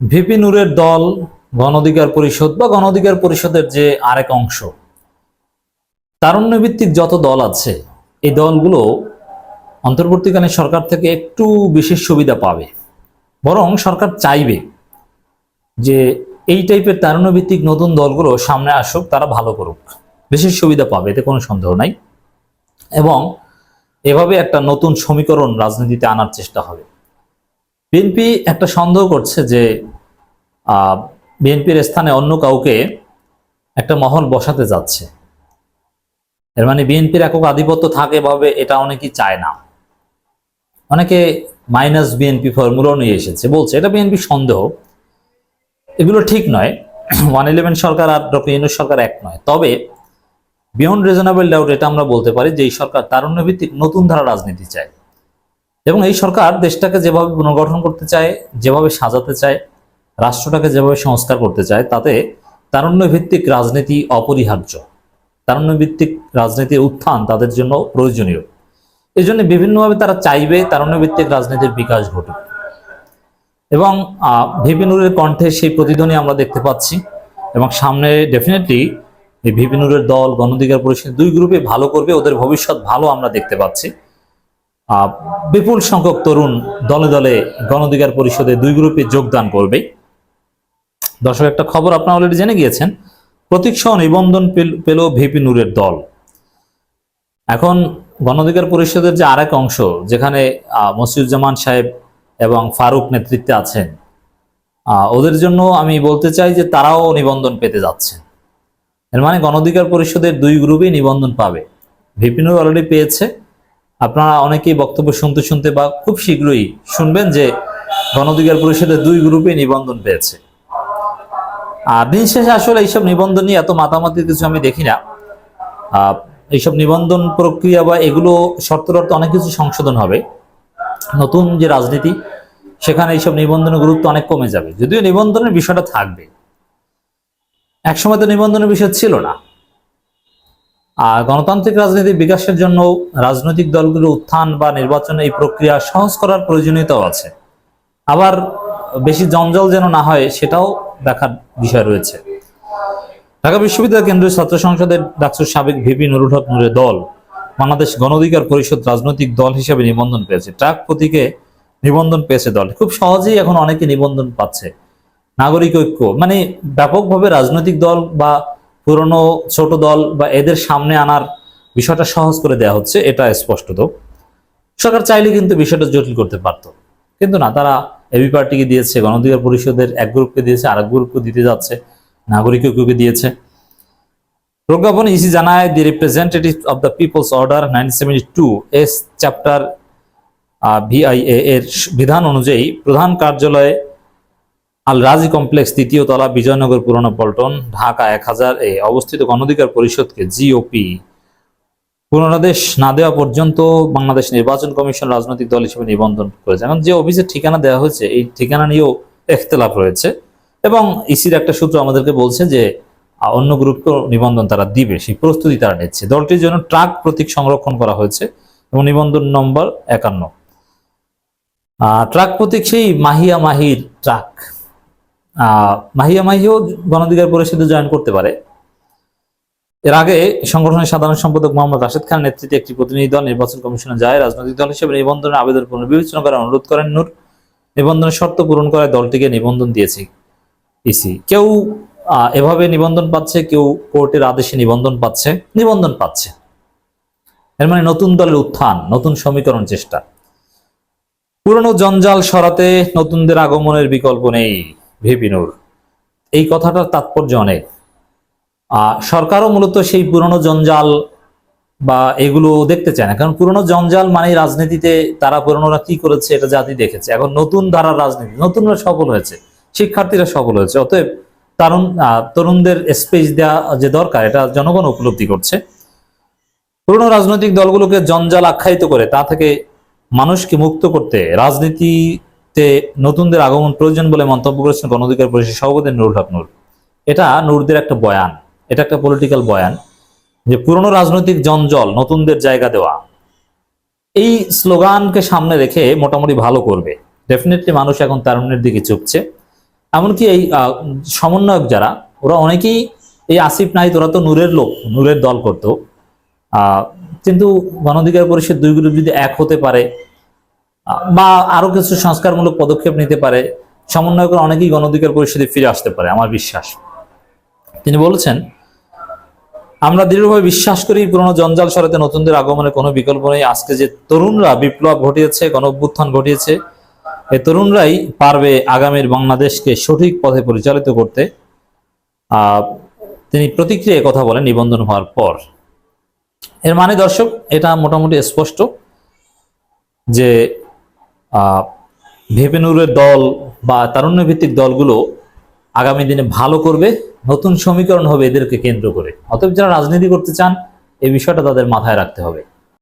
VP নূরের দল গণঅধিকার পরিষদ বা গণঅধিকার পরিষদের যে আরেক অংশ, তারুণ্যভিত্তিক যত দল আছে, এই দলগুলো অন্তর্বর্তীকালীন সরকার থেকে একটু বিশেষ সুবিধা পাবে। বরং সরকার চাইবে যে এই টাইপের তারুণ্যভিত্তিক নতুন দলগুলো সামনে আসুক, তারা ভালো করুক। বিশেষ সুবিধা পাবে, এতে কোনো সন্দেহ নাই। এবং এভাবে একটা নতুন সমীকরণ রাজনীতিতে আনার চেষ্টা হবে। বিএনপি একটা সন্দেহ করছে যে বিএনপির স্থানে অন্য কাউকে একটা মহল বসাতে যাচ্ছে। এর মানে বিএনপির একক আধিপত্য থাকে ভাবে এটা অনেকেই চায় না। অনেকে মাইনাস বিএনপি ফর্মুলাও নিয়ে এসেছে, বলছে এটা বিএনপি সন্দেহ। এগুলো ঠিক নয়। ওয়ান ইলেভেন সরকার আর ডক্টর ইউনুস সরকার এক নয়। তবে বিয়ন্ড রিজনেবল ডাউট, এটা আমরা বলতে পারি যে এই সরকার তারুণ্য ভিত্তিক নতুন ধারা রাজনীতি চায়। এবং এই সরকার দেশটাকে যেভাবে পুনর্গঠন করতে চায়, যেভাবে সাজাতে চায়, রাষ্ট্রটাকে যেভাবে সংস্কার করতে চায়, তাতে তারুণ্য ভিত্তিক রাজনীতি অপরিহার্য। তারুণ্য ভিত্তিক রাজনীতির উত্থান তাদের জন্য প্রয়োজনীয়। এই জন্য বিভিন্নভাবে তারা চাইবে তারুণ্য ভিত্তিক রাজনীতির বিকাশ ঘটুক। এবং ভিপি নুরের কণ্ঠে সেই প্রতিধ্বনি আমরা দেখতে পাচ্ছি। এবং সামনে ডেফিনেটলি এই ভিপি নুরের দল, গণধিকার পরিষদ, দুই গ্রুপে ভালো করবে, ওদের ভবিষ্যৎ ভালো আমরা দেখতে পাচ্ছি। বিপুল সংখ্যক তরুণ দলে দলে গণঅধিকার পরিষদে দুই গ্রুপে যোগদান করবে। দর্শক, একটা খবর আপনারা অলরেডি জেনে গিয়েছেন। প্রতীক সহ নিবন্ধন পেল- ভিপি নূরের দল। এখন গণঅধিকার পরিষদের যে আরেক অংশ, যেখানে মসিউজ্জামান সাহেব এবং ফারুক নেতৃত্বে আছেন ওদের জন্য আমি বলতে চাই যে তারাও নিবন্ধন পেতে যাচ্ছে। এর মানে গণধিকার পরিষদের দুই গ্রুপই নিবন্ধন পাবে। ভিপিনুর অলরেডি পেয়েছে। আপনারা অনেকেই বক্তব্য শুনতে শুনতে বা খুব শীঘ্রই শুনবেন যে গণঅধিকার পরিষদের দুই গ্রুপে নিবন্ধন পেয়েছে। আর দিন শেষে আসলে এইসব নিবন্ধন নিয়ে এত মাতামাতির কিছু আমি দেখি না। এইসব নিবন্ধন প্রক্রিয়া বা এগুলো শর্তরত অনেক কিছু সংশোধন হবে। নতুন যে রাজনীতি, সেখানে এইসব নিবন্ধনের গুরুত্ব অনেক কমে যাবে। যদিও নিবন্ধনের বিষয়টা থাকবে। একসময় তো নিবন্ধনের বিষয় ছিল না। আর গণতান্ত্রিক রাজনীতির বিকাশের জন্য রাজনৈতিক দলগুলোর উত্থান বা নির্বাচন এই প্রক্রিয়া সহজ করার প্রয়োজনীয়তাও আছে। আবার বেশি জঞ্জাল যেন না হয়, সেটাও দেখার বিষয় রয়েছে। ঢাকা বিশ্ববিদ্যালয় কেন্দ্রীয় ছাত্র সংসদের ডাকসুর সাবেক ভিপি নুরুল হক নুরের দল বাংলাদেশ গণঅধিকার পরিষদ রাজনৈতিক দল হিসেবে নিবন্ধন পেয়েছে। ট্রাক প্রতীকে নিবন্ধন পেয়েছে দল। খুব সহজেই এখন অনেকে নিবন্ধন পাচ্ছে। নাগরিক ঐক্য মানে ব্যাপকভাবে রাজনৈতিক দল বা পুরনো ছোট দল বা এদের সামনে আনার বিষয়টা সহজ করে দেওয়া হচ্ছে, এটা স্পষ্টত সরকার চাইলে কিন্তু বিষয়টা জটিল করতে পারত। কিন্তু না, তারা এবি পার্টিকে দিয়েছে, গণঅধিকার পরিষদের এক গ্রুপকে দিয়েছে, আরেক গ্রুপকে দিতে যাচ্ছে নাগরিক ঐক্যকে দিয়েছে। প্রজ্ঞাপন ইসি জানায় the representative of the people's order nineteen seventy two S chapter VIA এর বিধান অনুযায়ী প্রধান কার্যালয়ে আল রাজি কমপ্লেক্স তৃতীয় তলা বিজয়নগর পুরনো পল্টন, ঢাকা এক হাজার এ অবস্থিত গণঅধিকার পরিষদকে জিওপি পুনরাদেশ না দেওয়া পর্যন্ত বাংলাদেশ নির্বাচন কমিশন রাজনৈতিক দল হিসেবে নিবন্ধন করেছে। এখন যে অফিসের ঠিকানা দেওয়া হয়েছে, এই ঠিকানা নিয়েও এখতলাফ রয়েছে এবং ইসির একটা সূত্র আমাদেরকে বলছে যে অন্য গ্রুপকেও নিবন্ধন তারা দিবে, সেই প্রস্তুতি তারা নিচ্ছে। দলটির জন্য ট্রাক প্রতীক সংরক্ষণ করা হয়েছে এবং নিবন্ধন নম্বর একান্ন। ট্রাক প্রতীক সেই মাহিয়া মাহির ট্রাক। মাহিয়া মাহিও গণঅধিকার পরিষদে জয়েন করতে পারে। এর আগে সংগঠনের সাধারণ সম্পাদক মোহাম্মদ রাশেদ খান নেতৃত্বে একটি প্রতিনিধি দল নির্বাচন কমিশনে যায়। রাজনৈতিক দল হিসেবে নিবন্ধনের আবেদন পুনর্বিবেচনা করার অনুরোধ করেন নূর। নিবন্ধনের শর্ত পূরণ করায় দলটিকে নিবন্ধন দিয়েছে ইসি। কেউ এভাবে নিবন্ধন পাচ্ছে, কেউ কোর্টের আদেশে নিবন্ধন পাচ্ছে নিবন্ধন পাচ্ছে। এর মানে নতুন দলের উত্থান, নতুন সমীকরণ চেষ্টা। পুরনো জঞ্জাল সরাতে নতুনদের আগমনের বিকল্প নেই। ভিপিনুর এই কথাটার তাৎপর্য অনেক। সরকারও মূলত সেই পুরনো জঞ্জাল বা এগুলো দেখতে চায় না। কারণ পুরনো জঞ্জাল মানে রাজনীতিতে তারা পুরনোরা কি করেছে এটা জাতি দেখেছে। এখন নতুন ধারার রাজনীতি, নতুনরা সফল হয়েছে, শিক্ষার্থীরা সফল হয়েছে। অতএব তরুণ তরুণদের স্পেস দেওয়া যে দরকার, এটা জনগণ উপলব্ধি করছে। পুরনো রাজনৈতিক দলগুলোকে জঞ্জাল আখ্যায়িত করে তা থেকে মানুষকে মুক্ত করতে রাজনীতিতে নতুনদের আগমন প্রয়োজন বলে মন্তব্য করেছেন গণঅধিকার পরিষদ সভাপতি নুরুল হক নূর। এটা নূরদের একটা বয়ান। এটা একটা পলিটিক্যাল বয়ান যে পুরনো রাজনৈতিক জঞ্জল, নতুনদের জায়গা দেওয়া। এই স্লোগানকে সামনে রেখে মোটামুটি ভালো করবে। ডেফিনেটলি মানুষ এখন তারুণ্যের দিকে চুকছে এমনকি এই সমন্বয়ক যারা, ওরা অনেকেই এই আসিফ নাহিদ, ওরা তো নূরের লোক, নূরের দল করতো। কিন্তু গণঅধিকার পরিষদ দুই গ্রুপ যদি এক হতে পারে বা আরও কিছু সংস্কারমূলক পদক্ষেপ নিতে পারে সমন্বয়করা অনেকেই গণঅধিকার পরিষদে ফিরে আসতে পারে, আমার বিশ্বাস। তিনি বলেছেন, আমরা দৃঢ়ভাবে বিশ্বাস করি পুরনো জঞ্জাল সরাতে নতুনদের আগমনের কোনো বিকল্প নেই। আজকে যে তরুণরা বিপ্লব ঘটিয়েছে গণ অভ্যুত্থান ঘটিয়েছে এই তরুণরাই পারবে আগামীর বাংলাদেশকে সঠিক পথে পরিচালিত করতে। তিনি প্রতিক্রিয়ায় কথা বলেন নিবন্ধন হওয়ার পর। এর মানে দর্শক, এটা মোটামুটি স্পষ্ট যে আহ, ভেপেনুরের দল বা তারুণ্যভিত্তিক দলগুলো আগামী দিনে ভালো করবে নতুন সমীকরণ হবে এদেরকে কেন্দ্র করে। অতএব যারা রাজনীতি করতে চান এই বিষয়টা তাদের মাথায় রাখতে হবে।